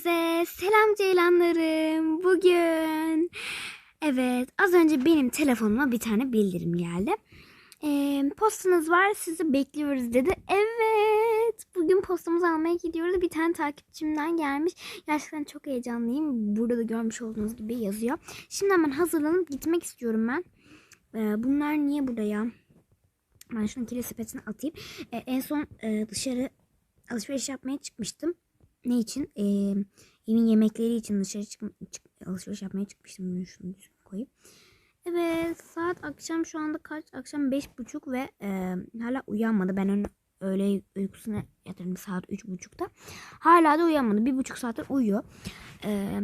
Hepinize selam ceylanlarım. Bugün evet az önce benim telefonuma bir tane bildirim geldi. Ee, postanız var sizi bekliyoruz dedi. Evet bugün postamızı almaya gidiyoruz. Bir tane takipçimden gelmiş. Gerçekten çok heyecanlıyım. Burada da görmüş olduğunuz gibi yazıyor. Şimdi hemen hazırlanıp gitmek istiyorum ben. Ee, bunlar niye burada ya? Ben şunu kire sepetine atayım. Ee, en son e, dışarı alışveriş yapmaya çıkmıştım. Ne için? Ee, evin yemekleri için dışarı çık, çık- alışveriş yapmaya çıkmıştım. Bunu şunu koyayım. Evet saat akşam şu anda kaç? Akşam beş buçuk ve e, hala uyanmadı. Ben onu öğle uykusuna yatırdım saat üç buçukta. Hala da uyanmadı. Bir buçuk saattir uyuyor. E,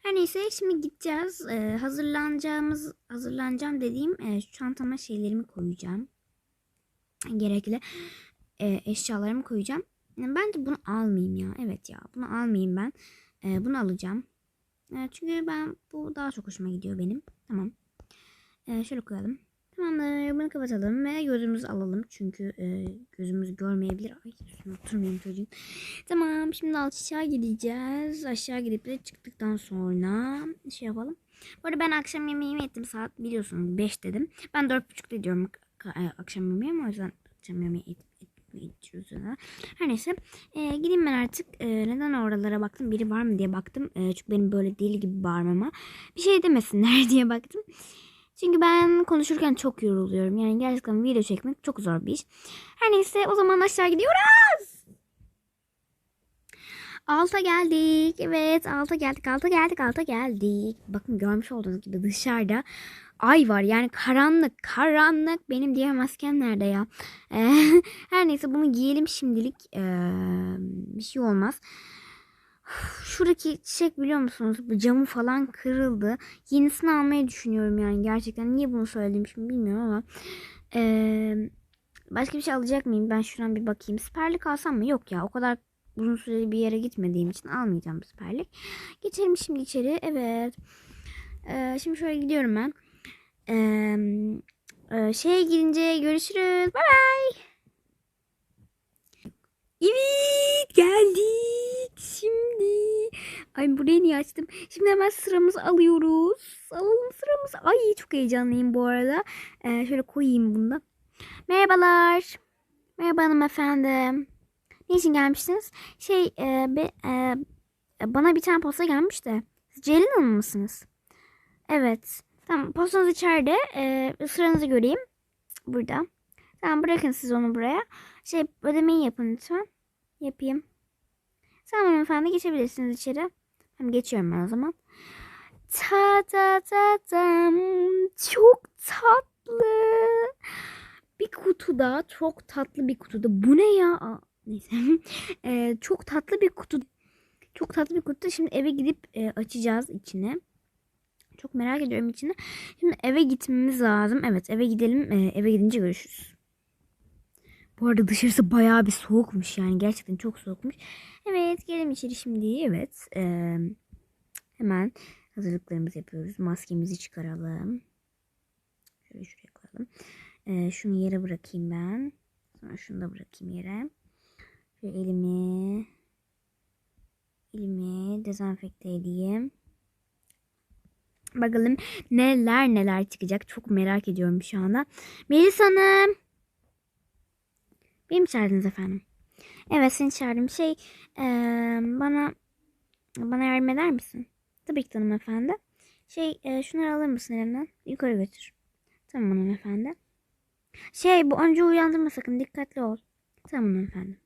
her neyse şimdi gideceğiz. E, hazırlanacağımız hazırlanacağım dediğim e, çantama şeylerimi koyacağım. Gerekli e, eşyalarımı koyacağım. Yani Bence bunu almayayım ya. Evet ya bunu almayayım ben. E, bunu alacağım. E, çünkü ben bu daha çok hoşuma gidiyor benim. Tamam. E, şöyle koyalım. Tamamdır. Bunu kapatalım ve gözümüzü alalım. Çünkü e, gözümüz görmeyebilir. Ay üstüne oturmayayım çocuğum. Tamam. Şimdi aşağı gideceğiz. Aşağı gidip de çıktıktan sonra şey yapalım. Bu arada ben akşam yemeğimi ettim. Saat biliyorsunuz 5 dedim. Ben 4.30'da diyorum e, akşam yemeği o yüzden akşam yemeği et, etmeye ona. Her neyse. E, gideyim ben artık. E, neden oralara baktım? Biri var mı diye baktım. E, çünkü benim böyle deli gibi bağırmama. Bir şey demesinler diye baktım. Çünkü ben konuşurken çok yoruluyorum. Yani gerçekten video çekmek çok zor bir iş. Her neyse o zaman aşağı gidiyoruz. Alta geldik. Evet alta geldik. Alta geldik. Alta geldik. Bakın görmüş olduğunuz gibi dışarıda ay var. Yani karanlık. Karanlık. Benim diğer maskem nerede ya? Her neyse bunu giyelim şimdilik. Bir şey olmaz. Şuradaki çiçek biliyor musunuz? Bu camı falan kırıldı. Yenisini almayı düşünüyorum yani gerçekten. Niye bunu söyledim şimdi bilmiyorum ama. Başka bir şey alacak mıyım? Ben şuradan bir bakayım. Siperlik alsam mı? Yok ya o kadar uzun süreli bir yere gitmediğim için almayacağım siperlik. Geçelim şimdi içeri. Evet. Şimdi şöyle gidiyorum ben. Ee, şeye gidince görüşürüz. Bye bye. Evet geldik şimdi. Ay burayı niye açtım? Şimdi hemen sıramızı alıyoruz. Alalım sıramızı. Ay çok heyecanlıyım bu arada. Ee, şöyle koyayım bunu da. Merhabalar. Merhaba hanımefendi. Ne için gelmiştiniz? Şey e, be, e, bana bir tane posta gelmiş de. Siz Ceylin Hanım mısınız? Evet. Tamam postanız içeride. E, sıranızı göreyim. Burada. Tamam bırakın siz onu buraya. Şey ödemeyi yapın lütfen. Yapayım. Tamam hanımefendi geçebilirsiniz içeri. Hem geçiyorum ben o zaman. Ta ta ta tam. Çok tatlı. Bir kutuda çok tatlı bir kutuda. Bu ne ya? Aa, neyse. Ee, çok tatlı bir kutu. Çok tatlı bir kutu. Şimdi eve gidip e, açacağız içini. Çok merak ediyorum içini. Şimdi eve gitmemiz lazım. Evet eve gidelim. Ee, eve gidince görüşürüz. Bu arada dışarısı bayağı bir soğukmuş yani gerçekten çok soğukmuş. Evet gelelim içeri şimdi. Evet eee, hemen hazırlıklarımızı yapıyoruz. Maskemizi çıkaralım. Şöyle şuraya koyalım. Eee, şunu yere bırakayım ben. Sonra şunu da bırakayım yere. Şöyle elimi elimi dezenfekte edeyim. Bakalım neler neler çıkacak. Çok merak ediyorum şu anda. Melis Hanım. Beni mi çağırdınız efendim? Evet seni çağırdım. Şey eee, bana bana yardım eder misin? Tabii ki hanımefendi. Şey eee, şunları alır mısın elimden? Yukarı götür. Tamam hanımefendi. Şey bu önce uyandırma sakın dikkatli ol. Tamam hanımefendi.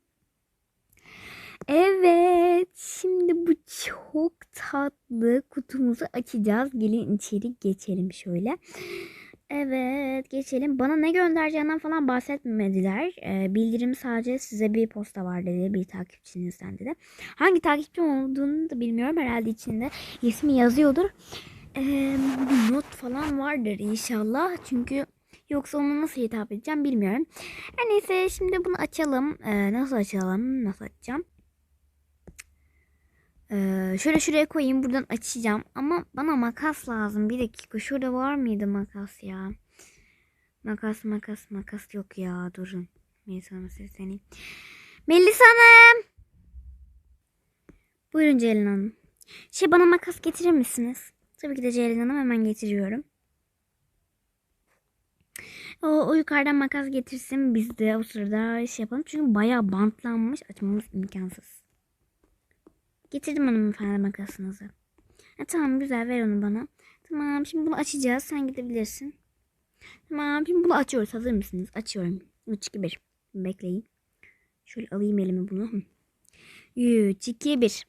Evet şimdi bu çok tatlı kutumuzu açacağız. Gelin içeri geçelim şöyle. Evet geçelim. Bana ne göndereceğinden falan bahsetmediler. Ee, bildirim sadece size bir posta var dedi bir takipçinizden dedi. Hangi takipçi olduğunu da bilmiyorum. Herhalde içinde ismi yazıyordur. Ee, bir not falan vardır inşallah. Çünkü yoksa onu nasıl hitap edeceğim bilmiyorum. Her neyse şimdi bunu açalım. Ee, nasıl açalım? Nasıl açacağım? Ee, şöyle şuraya koyayım buradan açacağım ama bana makas lazım bir dakika şurada var mıydı makas ya makas makas makas yok ya durun Melisa sesleneyim Melisa Hanım Buyurun Ceylan Hanım. Şey bana makas getirir misiniz? Tabii ki de Ceylan Hanım hemen getiriyorum. O, o yukarıdan makas getirsin biz de o sırada şey yapalım. Çünkü bayağı bantlanmış açmamız imkansız. Getirdim hanımefendi makasınızı. Ha, tamam güzel ver onu bana. Tamam şimdi bunu açacağız sen gidebilirsin. Tamam şimdi bunu açıyoruz hazır mısınız? Açıyorum. 3 2 1. Bekleyin. Şöyle alayım elime bunu. 3 2 1.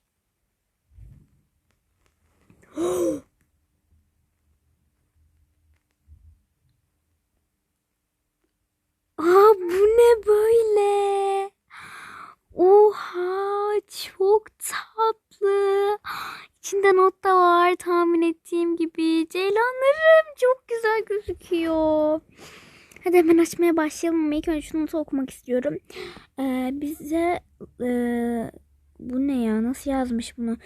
Aa bu ne böyle? Oha çok tatlı. İçinde not da var tahmin ettiğim gibi. Ceylanlarım çok güzel gözüküyor. Hadi hemen açmaya başlayalım ama ilk önce şu notu okumak istiyorum. Ee, bize ee, bu ne ya nasıl yazmış bunu?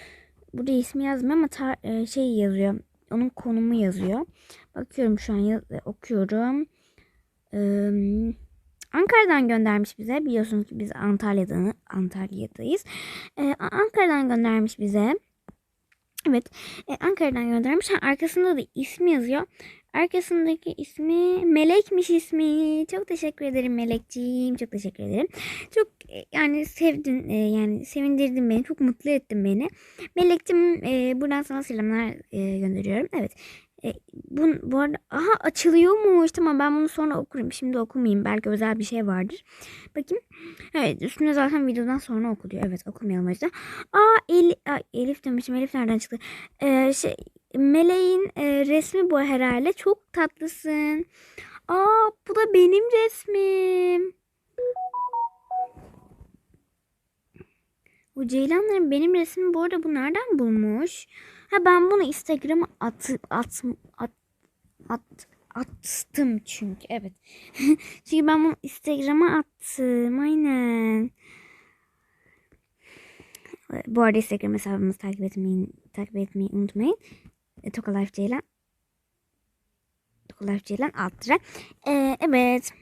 Burada ismi yazmıyor ama tar- ee, şey yazıyor. Onun konumu yazıyor. Bakıyorum şu an yaz- okuyorum. Ee, Ankara'dan göndermiş bize. Biliyorsunuz ki biz Antalya'dan Antalya'dayız. Ee, Ankara'dan göndermiş bize. Evet. e, Ankara'dan göndermiş. Arkasında da ismi yazıyor. Arkasındaki ismi Melek'miş ismi. Çok teşekkür ederim Melekciğim. Çok teşekkür ederim. Çok e, yani sevdin e, yani sevindirdin beni. Çok mutlu ettin beni. Melek'cim e, buradan sana selamlar gönderiyorum. Evet. E, bu, bu arada aha açılıyormuş. Tamam ben bunu sonra okurum. Şimdi okumayayım. Belki özel bir şey vardır. Bakayım. Evet üstüne zaten videodan sonra okuluyor. Evet okumayalım o yüzden. Aa Elif, Ay, Elif demişim. Elif nereden çıktı? Ee, şey, Meleğin e, resmi bu herhalde. Çok tatlısın. Aa bu da benim resmim. Bu Ceylanların benim resmim bu arada bu nereden bulmuş? Ha ben bunu Instagram'a at, at, at, at, attım çünkü evet. çünkü ben bunu Instagram'a attım aynen. Bu arada Instagram hesabımızı takip etmeyi, takip etmeyi unutmayın. E, Toka Life Ceylan. Toka Life Ceylan alt tire. Ee, evet.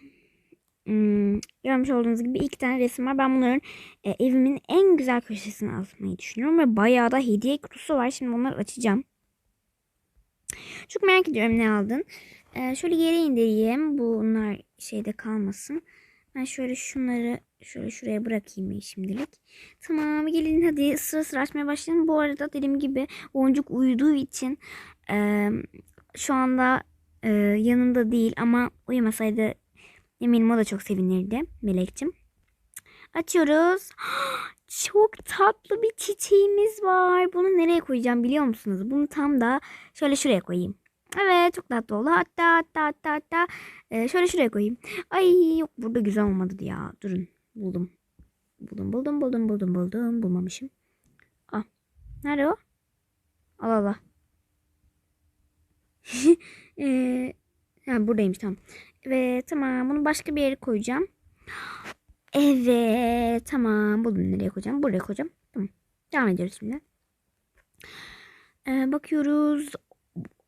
Hmm, görmüş olduğunuz gibi iki tane resim var. Ben bunların e, evimin en güzel köşesine asmayı düşünüyorum. Ve bayağı da hediye kutusu var. Şimdi onları açacağım. Çok merak ediyorum ne aldın. Ee, şöyle yere indireyim. Bunlar şeyde kalmasın. Ben şöyle şunları şöyle şuraya bırakayım şimdilik. Tamam gelin hadi sıra sıra açmaya başlayalım. Bu arada dediğim gibi boncuk uyuduğu için e, şu anda e, yanında değil ama uyumasaydı eminim o da çok sevinirdi Melek'cim. Açıyoruz. Çok tatlı bir çiçeğimiz var. Bunu nereye koyacağım biliyor musunuz? Bunu tam da şöyle şuraya koyayım. Evet çok tatlı oldu. Hatta hatta hatta hatta e, şöyle şuraya koyayım. Ay yok burada güzel olmadı ya. Durun buldum. Buldum buldum buldum buldum buldum. Bulmamışım. Ah. Nerede o? Allah Allah. ee, ha, buradaymış tamam. Evet tamam bunu başka bir yere koyacağım. Evet tamam buldum nereye koyacağım. Buraya koyacağım. Tamam. Devam ediyoruz şimdi. Ee, bakıyoruz.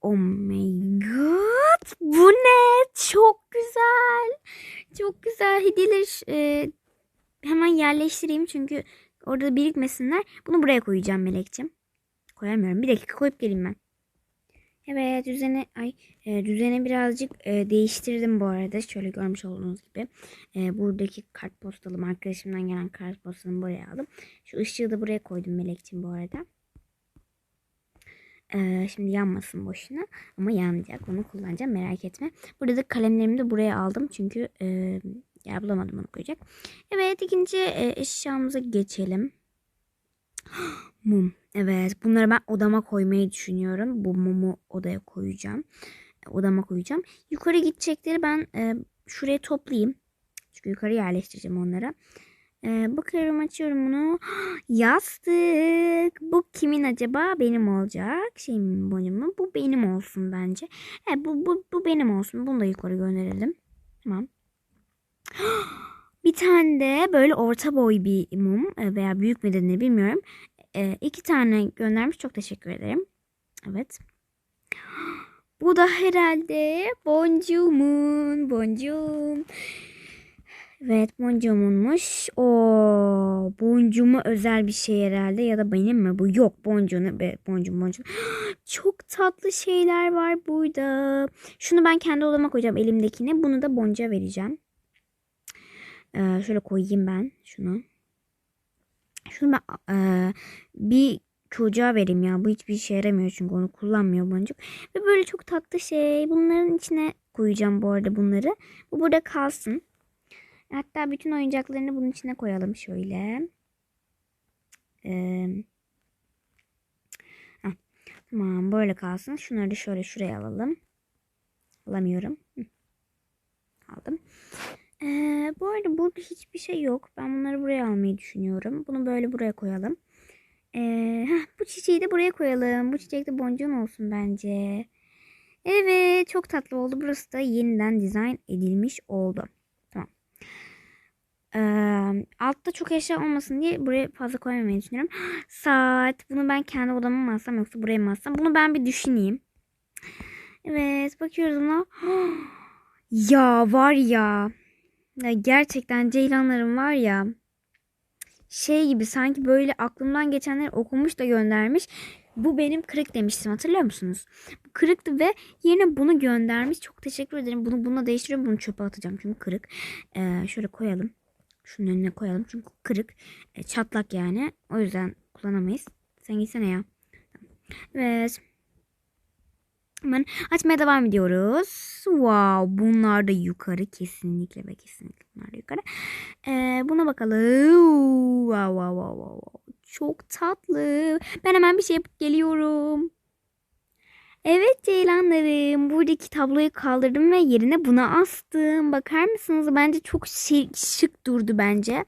Oh my god. Bu ne? Çok güzel. Çok güzel hediyeler e, hemen yerleştireyim çünkü orada birikmesinler. Bunu buraya koyacağım Melek'ciğim. Koyamıyorum. Bir dakika koyup geleyim ben. Evet düzeni ay e, düzeni birazcık e, değiştirdim bu arada. Şöyle görmüş olduğunuz gibi. E, buradaki kartpostalım arkadaşımdan gelen kartpostalımı buraya aldım. Şu ışığı da buraya koydum Melek'ciğim bu arada. Ee, şimdi yanmasın boşuna ama yanmayacak onu kullanacağım merak etme. Burada da kalemlerimi de buraya aldım çünkü e, yer bulamadım onu koyacak. Evet ikinci e, eşyamıza geçelim. Mum. Evet bunları ben odama koymayı düşünüyorum. Bu mumu odaya koyacağım. Odama koyacağım. Yukarı gidecekleri ben e, şuraya toplayayım. Çünkü yukarı yerleştireceğim onları. Ee, bakıyorum açıyorum bunu. Yastık. Bu kimin acaba? Benim olacak. Şey mi mi? Bu benim olsun bence. Evet, bu, bu, bu benim olsun. Bunu da yukarı gönderelim. Tamam. Bir tane de böyle orta boy bir mum e, veya büyük mü denir bilmiyorum. Ee, iki tane göndermiş. Çok teşekkür ederim. Evet. Bu da herhalde boncuğumun. Boncuğum. Evet boncuğumunmuş. O boncuğuma özel bir şey herhalde ya da benim mi bu? Yok boncuğunu be, boncuğum boncuğum. Çok tatlı şeyler var burada. Şunu ben kendi odama koyacağım elimdekini. Bunu da boncuğa vereceğim. Ee, şöyle koyayım ben şunu. Şunu ben e, bir çocuğa vereyim ya. Bu hiçbir işe yaramıyor çünkü onu kullanmıyor boncuk. Ve böyle çok tatlı şey. Bunların içine koyacağım bu arada bunları. Bu burada kalsın. Hatta bütün oyuncaklarını bunun içine koyalım şöyle. Ee, tamam böyle kalsın. Şunları da şöyle şuraya alalım. Alamıyorum. Hı. Aldım. Ee, bu arada burada hiçbir şey yok. Ben bunları buraya almayı düşünüyorum. Bunu böyle buraya koyalım. Ee, heh, bu çiçeği de buraya koyalım. Bu çiçek de boncuğun olsun bence. Evet çok tatlı oldu. Burası da yeniden dizayn edilmiş oldu. Ee, altta çok eşya olmasın diye buraya fazla koymamayı düşünüyorum. Saat. Bunu ben kendi odama mı alsam yoksa buraya mı alsam? Bunu ben bir düşüneyim. Evet bakıyoruz ona. Ya var ya. Ya gerçekten ceylanlarım var ya. Şey gibi sanki böyle aklımdan geçenleri okumuş da göndermiş. Bu benim kırık demiştim hatırlıyor musunuz? Bu kırıktı ve yerine bunu göndermiş. Çok teşekkür ederim. Bunu bununla değiştiriyorum. Bunu çöpe atacağım çünkü kırık. Ee, şöyle koyalım. Şunun önüne koyalım çünkü kırık. E, çatlak yani. O yüzden kullanamayız. Sen gitsene ya. Evet. Hemen açmaya devam ediyoruz. Wow, bunlar da yukarı kesinlikle ve kesinlikle bunlar da yukarı. Ee, buna bakalım. Wow, wow, wow, wow. Çok tatlı. Ben hemen bir şey yapıp geliyorum. Evet ceylanlarım. Buradaki tabloyu kaldırdım ve yerine buna astım. Bakar mısınız? Bence çok şık, şık durdu bence.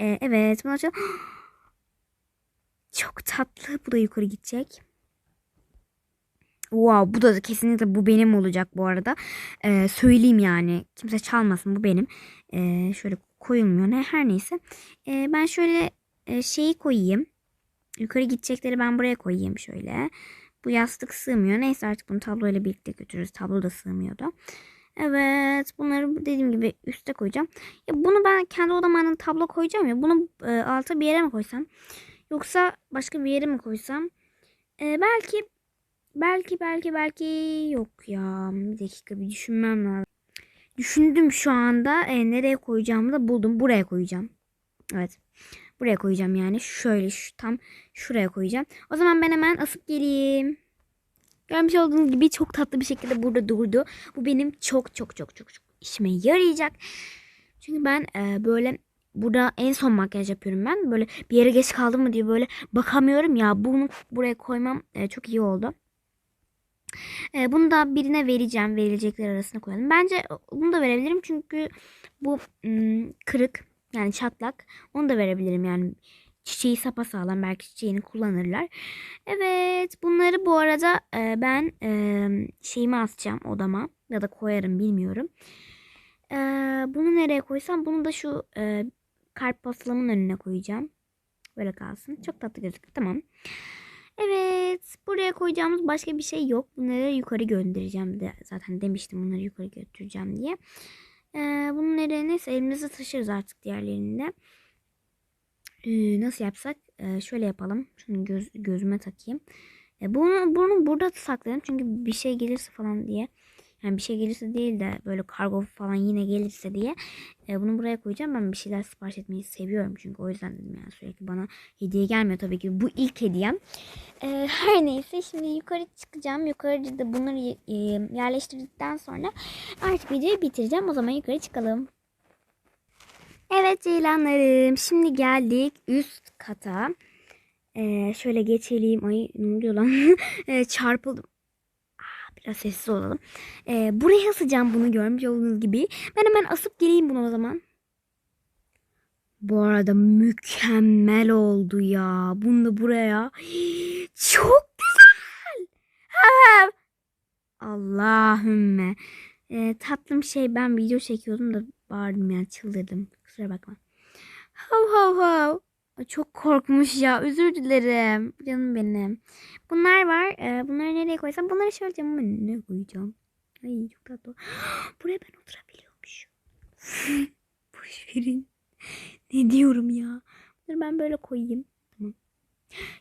Ee, evet. Buna çok... çok tatlı. Bu da yukarı gidecek. Wow bu da kesinlikle bu benim olacak bu arada. Ee, söyleyeyim yani. Kimse çalmasın bu benim. Ee, şöyle koyulmuyor. Ne her neyse. Ee, ben şöyle e, şeyi koyayım. Yukarı gidecekleri ben buraya koyayım şöyle. Bu yastık sığmıyor. Neyse artık bunu tabloyla birlikte götürürüz. Tablo da sığmıyordu. Evet bunları dediğim gibi üste koyacağım. Ya bunu ben kendi odama tablo koyacağım ya. Bunu e, alta bir yere mi koysam? Yoksa başka bir yere mi koysam? E, belki belki belki belki yok ya. Bir dakika bir düşünmem lazım. Düşündüm şu anda. E, nereye koyacağımı da buldum. Buraya koyacağım. Evet. Buraya koyacağım yani. Şöyle şu, tam şuraya koyacağım. O zaman ben hemen asıp geleyim. Görmüş olduğunuz gibi çok tatlı bir şekilde burada durdu. Bu benim çok çok çok çok çok işime yarayacak. Çünkü ben e, böyle burada en son makyaj yapıyorum ben. Böyle bir yere geç kaldım mı diye böyle bakamıyorum ya. Bunu buraya koymam e, çok iyi oldu. E, bunu da birine vereceğim. Verilecekler arasına koyalım. Bence bunu da verebilirim çünkü bu ım, kırık yani çatlak. Onu da verebilirim yani çiçeği sapasağlam belki çiçeğini kullanırlar. Evet bunları bu arada e, ben e, şeyime asacağım odama ya da koyarım bilmiyorum. E, bunu nereye koysam bunu da şu e, kalp pastalamın önüne koyacağım. Böyle kalsın. Çok tatlı gözüküyor. Tamam. Evet. Buraya koyacağımız başka bir şey yok. Bunları yukarı göndereceğim de zaten demiştim bunları yukarı götüreceğim diye. Ee, bunları neyse elimizde taşırız artık diğerlerinde. Ee, nasıl yapsak? Ee, şöyle yapalım. Şunu göz, gözüme takayım. Ee, bunu, bunu burada saklayalım. Çünkü bir şey gelirse falan diye. Yani bir şey gelirse değil de böyle kargo falan yine gelirse diye. E, bunu buraya koyacağım. Ben bir şeyler sipariş etmeyi seviyorum. Çünkü o yüzden dedim yani sürekli bana hediye gelmiyor tabii ki. Bu ilk hediyem. E, her neyse şimdi yukarı çıkacağım. Yukarıda bunları e, yerleştirdikten sonra artık videoyu bitireceğim. O zaman yukarı çıkalım. Evet ceylanlarım. Şimdi geldik üst kata. Ee, şöyle geçelim. Ay ne oluyor lan? ee, çarpıldım. Biraz sessiz olalım. Ee, buraya asacağım bunu görmüş olduğunuz gibi. Ben hemen asıp geleyim bunu o zaman. Bu arada mükemmel oldu ya. Bunu da buraya. Çok güzel. Allahümme. Ee, tatlım şey ben video çekiyordum da bağırdım ya çıldırdım. Kusura bakma. Hav hav hav. Çok korkmuş ya. Özür dilerim. Canım benim. Bunlar var. Ee, nereye koysam? Bunları şöyle camın önüne koyacağım. Ay çok tatlı. Buraya ben oturabiliyormuşum. Bu Boş verin. Ne diyorum ya? Dur ben böyle koyayım. Tamam.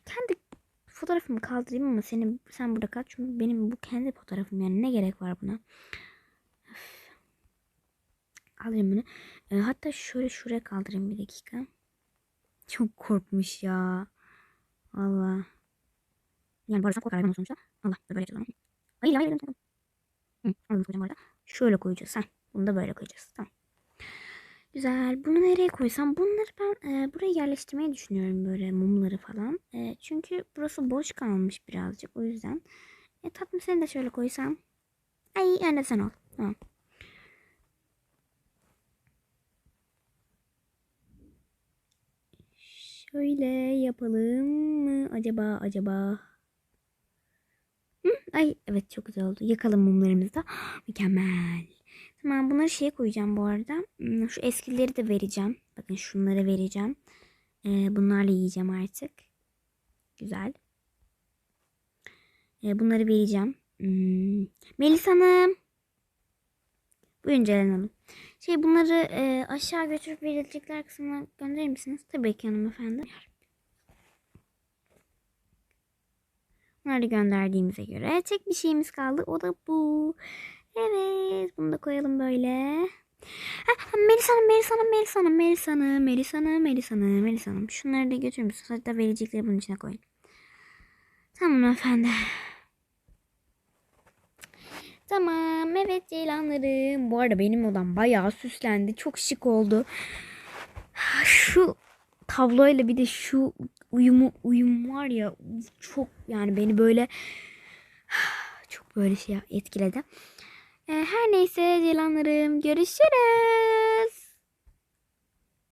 Kendi fotoğrafımı kaldırayım ama senin sen burada kal. Çünkü benim bu kendi fotoğrafım yani ne gerek var buna? Öf. Alayım bunu. Ee, hatta şöyle şuraya kaldırayım bir dakika. Çok korkmuş ya. Valla. Yani varsa korkar hayvan sonuçta. Allah böyle ama. Hayır hayır. hayır. Hı, alalım koyacağım orada. Şöyle koyacağız. Ha. Bunu da böyle koyacağız. Tamam. Güzel. Bunu nereye koysam? Bunları ben e, buraya yerleştirmeyi düşünüyorum böyle mumları falan. E, çünkü burası boş kalmış birazcık. O yüzden. E, tatlım seni de şöyle koysam. Ay anne sen ol. Tamam. Şöyle yapalım mı acaba acaba? Ay evet çok güzel oldu. Yakalım mumlarımızı da. Mükemmel. Tamam bunları şeye koyacağım bu arada. Hmm, Şu eskileri de vereceğim. Bakın şunları vereceğim. Ee, bunlarla yiyeceğim artık. Güzel. Ee, bunları vereceğim. Hmm. Melis Hanım. Buyurun Ceren Hanım. Şey bunları e, aşağı götürüp verilecekler kısmına gönderir misiniz? Tabii ki hanımefendi. Bunları gönderdiğimize göre tek bir şeyimiz kaldı. O da bu. Evet. Bunu da koyalım böyle. Melis Hanım, Melis Hanım, Melis Hanım, Melis. Şunları da götürür müsünüz? Hatta verecekleri bunun içine koyun. Tamam efendi. Tamam. Evet ceylanlarım. Bu arada benim odam bayağı süslendi. Çok şık oldu. Şu tabloyla bir de şu uyumu uyum var ya çok yani beni böyle çok böyle şey etkiledi. Her neyse ceylanlarım görüşürüz.